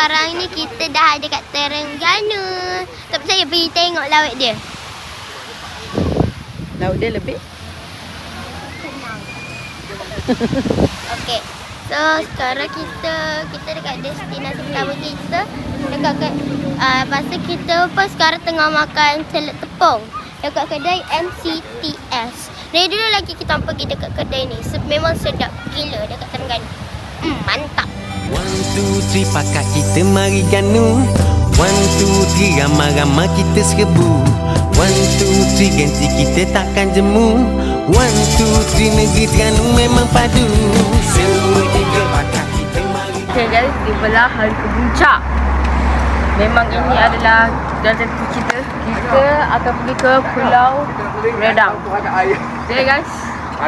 kita dah ada kat Terengganu. Tak percaya pergi tengok laut dia. Laut dia lebih. Okey. So sekarang kita kita dekat destinasi pertama kita dekat kat uh, lepas tu kita pun sekarang tengah makan celik tepung dekat kedai MCTS. Dari dulu lagi kita pergi dekat kedai ni. Memang sedap gila dekat Terengganu. Hmm, mantap. One, three, pakat kita mari ganu One, two, three, ramai-ramai kita serbu One, two, three, ganti kita takkan jemu One, two, three, negeri Terengganu memang padu Semua tiga pakat kita mari Okay guys, di belah hari kebuncak. Memang ini adalah rezeki kita. Kita akan pergi ke Pulau Redang. Okay guys.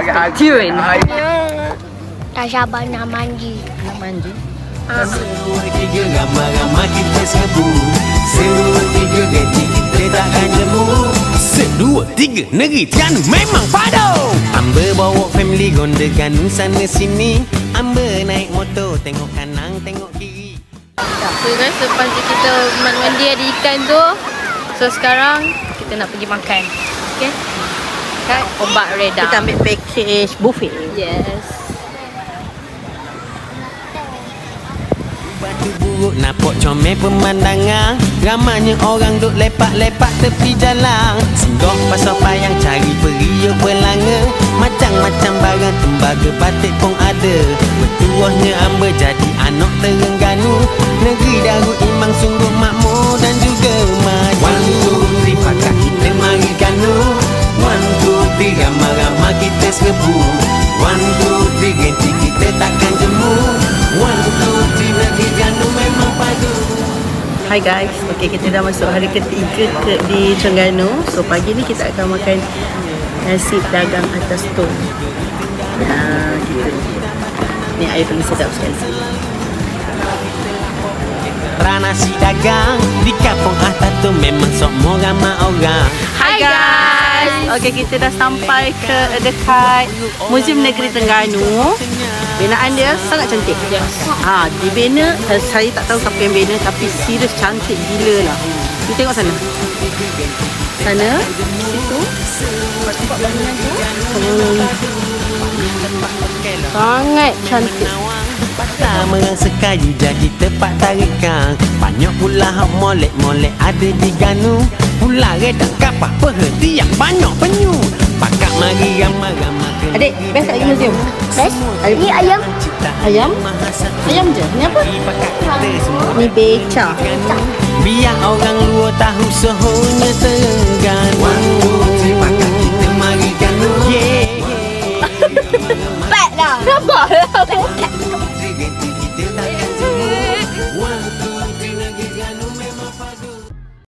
Stay tune. Tak sabar nak mandi. Nak mandi. Semua tiga ramai-ramai kita serbu Semua tiga ganti kita takkan jemu Sedua, tiga, negeri Terengganu memang padu Amber bawa family ronda ganu sana sini Amber naik motor tengok kanan tengok kiri So guys, lepas tu kita mandi ada ikan tu. So sekarang kita nak pergi makan. Okay. Kat Ombak Redang. Kita ambil package buffet. Yes. Batu buruk nampak comel pemandangan. Ramanya orang duk lepak-lepak tepi jalan. Singgah pasal payang cari periuk belanga Macam-macam barang tembaga batik pun ada. Bertuahnya amba jadi anak Terengganu. Negeri Darul Imam sungguh makmur dan juga maju. One, two, three, pakat kita mari ganu. One, two, three, ramai-ramai kita serbu Hai guys, okay kita dah masuk hari ketiga ke, di Terengganu. So pagi ni kita akan makan nasi dagang atas stone. Nah, kita ni air paling sedap sekali. Nasi dagang Di kampung atas tu memang semua ramai orang Hai guys. Okay kita dah sampai ke dekat Museum Negeri Terengganu. Binaan dia sangat cantik. Ha, dibina eh, saya tak tahu siapa yang bina tapi serius cantik gila lah. You tengok sana. Sana, situ. Hmm, sangat cantik. Merasa kayu jadi tempat tarikan Banyak pula molek-molek ada di Ganu Pula redak kapal perhenti yang banyak penyu Pakat mari ramai-ramai Adik, best tak museum? Best? Ayam. Ni ayam. Ayam? Ayam je. Ni apa? Ni beca. Biar orang luar tahu sehonya Terengganu